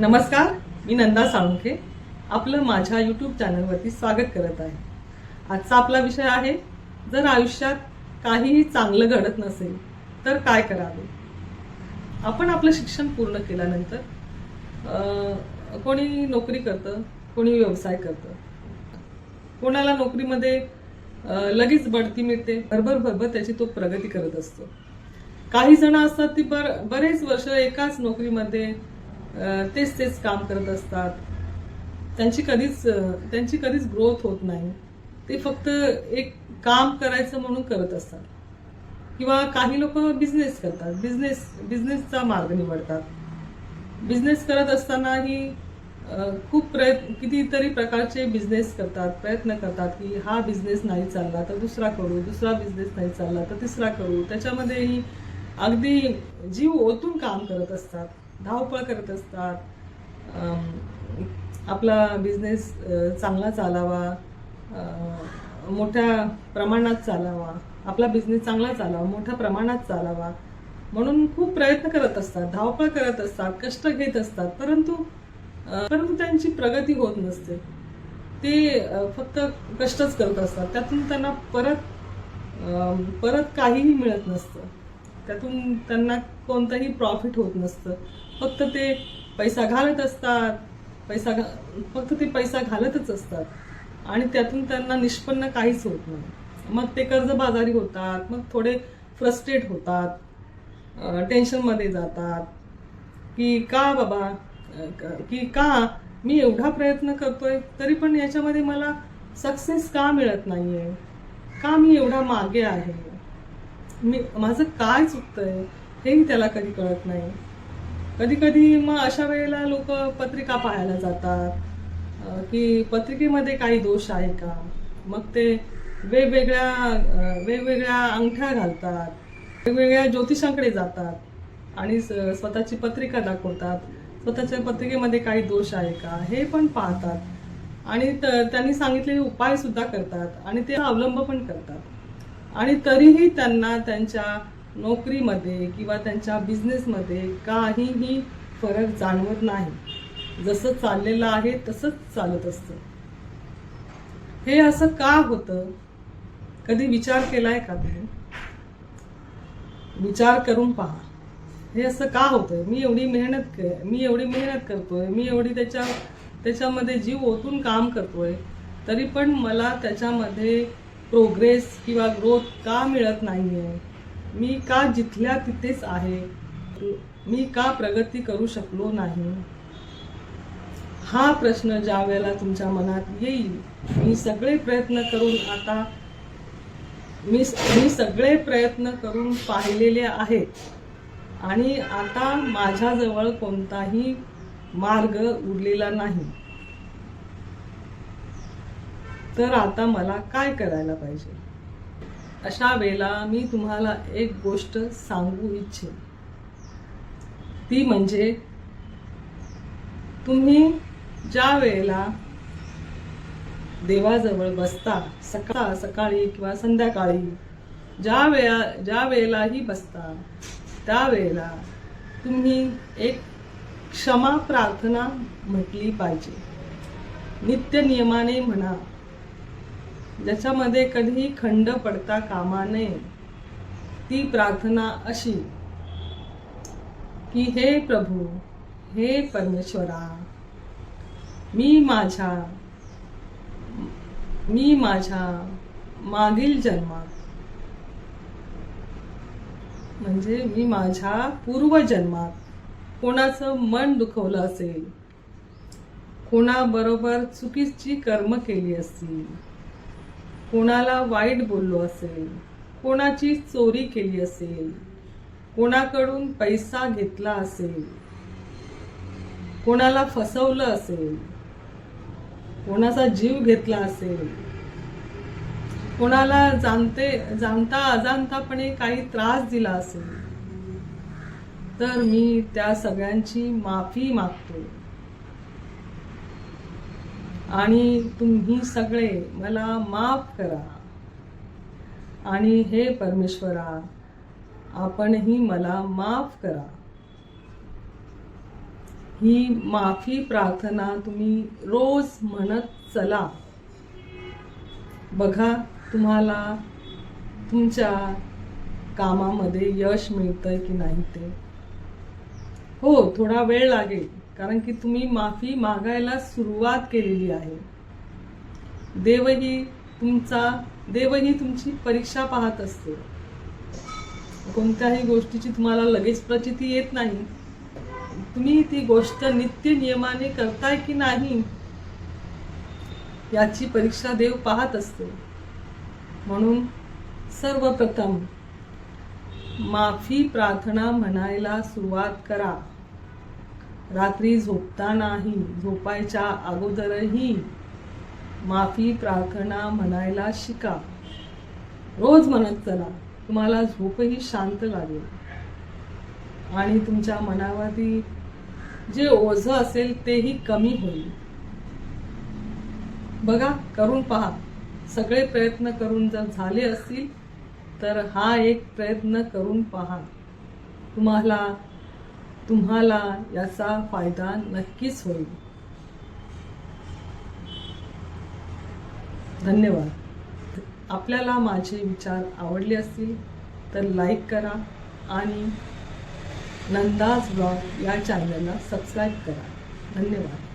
नमस्कार मी नंदा साळुंखे. आपलं माझ्या यूट्यूब चॅनलवरती स्वागत करत आहे. आजचा आपला विषय आहे जर आयुष्यात काहीही चांगलं घडत नसेल तर काय करावे? आपण आपलं शिक्षण पूर्ण केल्यानंतर कोणी नोकरी करतं कोणी व्यवसाय करतं. कोणाला नोकरीमध्ये लगेच बढती मिळते भरभर भरभर त्याची तो प्रगती करत असतो. काही जण असतात ती बर बरेच वर्ष एकाच नोकरीमध्ये तेच तेच काम करत असतात. त्यांची कधीच त्यांची कधीच ग्रोथ होत नाही. ते फक्त एक काम करायचं म्हणून करत असतात. किंवा काही लोक बिझनेस करतात. बिझनेस बिझनेसचा मार्ग निवडतात. बिझनेस करत असतानाही खूप प्रयत्न कितीतरी प्रकारचे बिझनेस करतात. प्रयत्न करतात की हा बिझनेस नाही चालला तर दुसरा करू दुसरा बिझनेस नाही चालला तर तिसरा करू. त्याच्यामध्येही अगदी जीव ओतून काम करत असतात. धावपळ करत असतात. आपला बिझनेस चांगला चालावा मोठ्या प्रमाणात चालावा आपला बिझनेस चांगला चालावा मोठ्या प्रमाणात चालावा. म्हणून खूप प्रयत्न करत असतात धावपळ करत असतात कष्ट घेत असतात परंतु परंतु त्यांची प्रगती होत नसते. ते फक्त कष्टच करत असतात. त्यातून त्यांना परत परत काहीही मिळत नसतं. त्यातून त्यांना कोणतंही प्रॉफिट होत नसतं. फक्त ते पैसा घालत असतात. पैसा घा फक्त ते पैसा घालतच असतात. आणि त्यातून त्यांना निष्पन्न काहीच होत नाही. मग ते कर्जबाजारी होतात मग थोडे फ्रस्ट्रेट होतात टेन्शनमध्ये जातात. की का बाबा की का मी एवढा प्रयत्न करतोय तरी पण याच्यामध्ये मला सक्सेस का मिळत नाहीये? का मी एवढा मागे आहे? मी माझं काय चुकतंय मी त्याला कधी कळत नाही. कधी कधी मग अशा वेळेला लोक पत्रिका पाहायला जातात की पत्रिकेमध्ये काही दोष आहे का? मग ते वेगवेगळ्या वेगवेगळ्या अंगठ्या घालतात वेगवेगळ्या ज्योतिषांकडे जातात आणि स- स्वतःची पत्रिका दाखवतात. स्वतःच्या पत्रिकेमध्ये काही दोष आहे का? हे पण पाहतात. आणि त- त्यांनी सांगितलेले उपाय सुद्धा करतात आणि ते अवलंब पण करतात. आणि तरीही त्यांना त्यांच्या नोकरीमध्ये किंवा त्यांच्या बिझनेसमध्ये काहीही फरक जाणवत नाही. जसं चाललेलं आहे तसंच चालत असतं. हे असं का होतं? कधी विचार केलाय का तुम्ही? विचार करून पहा. हे असं का होतंय? मी एवढी मेहनत मी एवढी मेहनत करतोय मी एवढी त्याच्या त्याच्यामध्ये जीव ओतून काम करतोय तरी पण मला त्याच्यामध्ये प्रोग्रेस किंवा ग्रोथ का मिळत नाही आहे मी का जिथल्या तिथेच आहे? मी का प्रगती करू शकलो नाही? हा प्रश्न ज्या वेळेला तुमच्या मनात येईल मी सगळे प्रयत्न करून आता मी मी सगळे प्रयत्न करून पाहिलेले आहेत. आणि आता माझ्याजवळ कोणताही मार्ग उरलेला नाही. तर आता मला काय करायला पाहिजे? अशा वेळेला मी तुम्हाला एक गोष्ट सांगू इच्छे ती म्हणजे तुम्ही ज्या वेळेला देवाजवळ बसता सकाळ सकाळी किंवा संध्याकाळी ज्या वेळा ज्या वेळेलाही बसता त्यावेळेला तुम्ही एक क्षमा प्रार्थना म्हटली पाहिजे. नित्य नियमाने म्हणा ज्याच्यामध्ये कधीही खंड पडता कामा नये. ती प्रार्थना अशी की हे प्रभू हे परमेश्वरा मी माझ्या मी माझ्या मागील जन्मात म्हणजे मी माझ्या पूर्वजन्मात कोणाचं मन दुखवलं असेल कोणाबरोबर चुकीची कर्म केली असतील कोणाला वाईट बोललो असेल कोणाची चोरी केली असेल कोणाकडून पैसा घेतला असेल कोणाला फसवलं असेल कोणाचा जीव घेतला असेल कोणाला जाणते जाणता अजाणतापणे काही त्रास दिला असेल तर मी त्या सगळ्यांची माफी मागतो. आणि तुम्ही सगळे मला माफ करा. आणि हे परमेश्वरा आपणही मला माफ करा. ही माफी प्रार्थना तुम्ही रोज म्हणत चला. बघा तुम्हाला तुमच्या कामामध्ये यश मिळतंय की नाही ते. हो थोडा वेळ लागेल. कारण की तुम्ही माफी मागायला सुरुवात केलेली आहे. देवही तुमचा देवही तुमची परीक्षा पाहत असतो. कोणत्याही गोष्टीची तुम्हाला लगेच प्रचिती येत नाही. तुम्ही ती गोष्ट नित्य नियमाने करताय की नाही याची परीक्षा देव पाहत असतो. म्हणून सर्वप्रथम माफी प्रार्थना म्हणायला सुरुवात करा. रात्री झोपतानाही झोपायच्या अगोदरही माफी प्रार्थना म्हणायला शिका. रोज म्हणत चला तुम्हाला झोपही शांत लागेल. आणि तुमच्या मनावरती जे ओझं असेल तेही कमी होईल. बघा करून पहा. सगळे प्रयत्न करून जर झाले असतील तर हा एक प्रयत्न करून पहा. तुम्हाला तुम्हाला याचा फायदा नक्कीच होईल. धन्यवाद. आपल्याला माझे विचार आवडले असतील तर लाईक करा आणि नंदाज ब्लॉग या चॅनलला सबस्क्राईब करा. धन्यवाद.